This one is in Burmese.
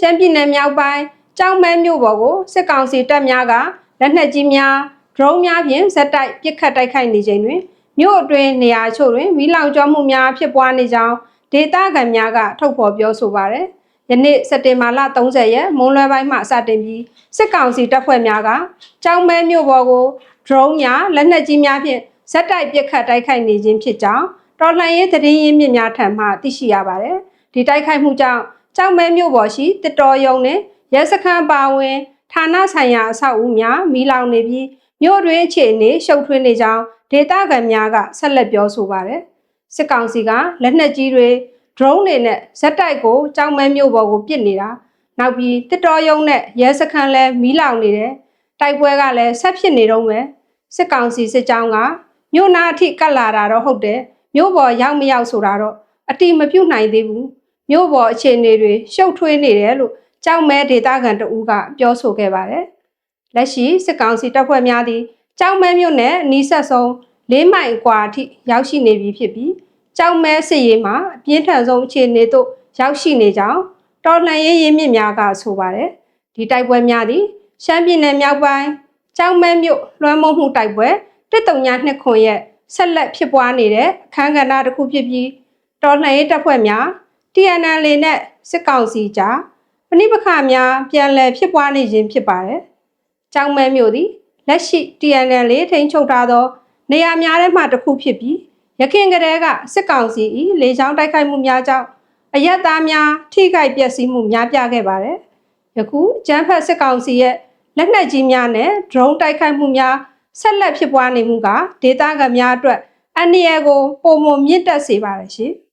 ရှမ်းပြည်နယ်မြောက်ပိုင်းကြောင်မဲမြို့ပေါ်ကိုစစ်ကောင်စီတပ်များကလက်နက်ကြီးများဒရုန်းများဖြင့်ဇက်တိုက်ပစ်ခတ်တိုက်ခိုက်နေချိန်တွင်မြို့အတွင်းနေရာအချို့တွင်မီးလောင်ကျွမ်းမှုများဖြစ်ပွားနေကြောင်းဒေသခံများကထုတ်ဖော်ပြောဆိုပါရယ်ယနေ့စက်တင်ဘာလ30ရက်မွန်းလွဲပိုင်းမှစတင်ပြီးစစ်ကောင်စီတပ်ဖွဲ့များကကြောင်မဲမြို့ပေါ်ကိုဒရုန်းများလက်နက်ကြီးများဖြင့်ဇက်တိုက်ပစ်ခတ်တိုက်ခိုက်နေခြင်းဖြစ်ကြောင်းတော်လှန်ရေးသတင်းရင်းမြစ်များထံမှသိရှိရပါတယ်ဒီတိုက်ခိုက်မှုကြောင့် ကြောက်မဲမြို့ပေါ်ရှိတစ်တော်ယုံနဲ့ရဲစခန်းပါဝင်ဌာနဆိုင်ရာအဆောက်အဦများမိလောင်နေပြီးမြို့တွင်အခြေအနေရှုပ်ထွေးနေကြောင်းဒေသခံများကဆက်လက်ပြောဆိုပါတယ်။စစ်ကောင်စီကလက်နက်ကြီးတွေ drone တွေနဲ့ဇက်တိုက်ကိုကြောက်မဲမြို့ပေါ်ကိုပစ်နေတာနောက်ပြီးတစ်တော်ယုံနဲ့ရဲစခန်းလည်းမိလောင်နေတယ်။တိုက်ပွဲကလည်းဆက်ဖြစ်နေတော့မယ်။စစ်ကောင်စီစစ်ကြောင်းကမြို့နာအထိကတ်လာတာတော့ဟုတ်တယ်။မြို့ပေါ်ရောက်မရောက်ဆိုတာတော့အတိမပြုတ်နိုင်သေးဘူး။ မြို့ပေါ်အခြေအနေတွေရှုပ်ထွေးနေတယ်လို့ကြောက်မဲဒေတာကန်တဦးကပြောဆိုခဲ့ပါတယ်။လက်ရှိစစ်ကောင်စီတပ်ဖွဲ့များသည်ကြောက်မဲမြို့နယ်အနီးဆက်ဆုံး၄မိုင်အကွာအထိရောက်ရှိနေပြီဖြစ်ပြီးကြောက်မဲစစ်ရေးမှာအပြင်းထန်ဆုံးအခြေအနေသို့ရောက်ရှိနေကြောင်းတော်လှန်ရေးရင်းမြစ်များကဆိုပါတယ်။ဒီတိုက်ပွဲများသည်ရှမ်းပြည်နယ်မြောက်ပိုင်းကြောက်မဲမြို့လွှမ်းမိုးမှုတိုက်ပွဲတစ်တုံညာနှစ်ခွန်ရဲ့ဆက်လက်ဖြစ်ပွားနေတဲ့အခမ်းကဏ္ဍတစ်ခုဖြစ်ပြီးတော်လှန်ရေးတပ်ဖွဲ့များ TNL နဲ့စစ်ကောင်စီကြားပဋိပက္ခများပြန်လည်ဖြစ်ပွားနေခြင်းဖြစ်ပါတယ်။ကြောင်မဲမျိုးသည်လက်ရှိ TNL ထိန်းချုပ်ထားသောနေရာများထဲမှတစ်ခုဖြစ်ပြီးရခင်ကတည်းကစစ်ကောင်စီ၏လေကြောင်းတိုက်ခိုက်မှုများကြောင့်အရက်သားများထိခိုက်ပျက်စီးမှုများပြခဲ့ပါတယ်။ယခုကျန်းဖက်စစ်ကောင်စီရဲ့လက်နက်ကြီးများနဲ့ drone တိုက်ခိုက်မှုများဆက်လက်ဖြစ်ပွားနေမှုကဒေသခံများအတွက်အန္တရာယ်ကိုပုံမမြင့်တက်စေပါတယ်ရှင်။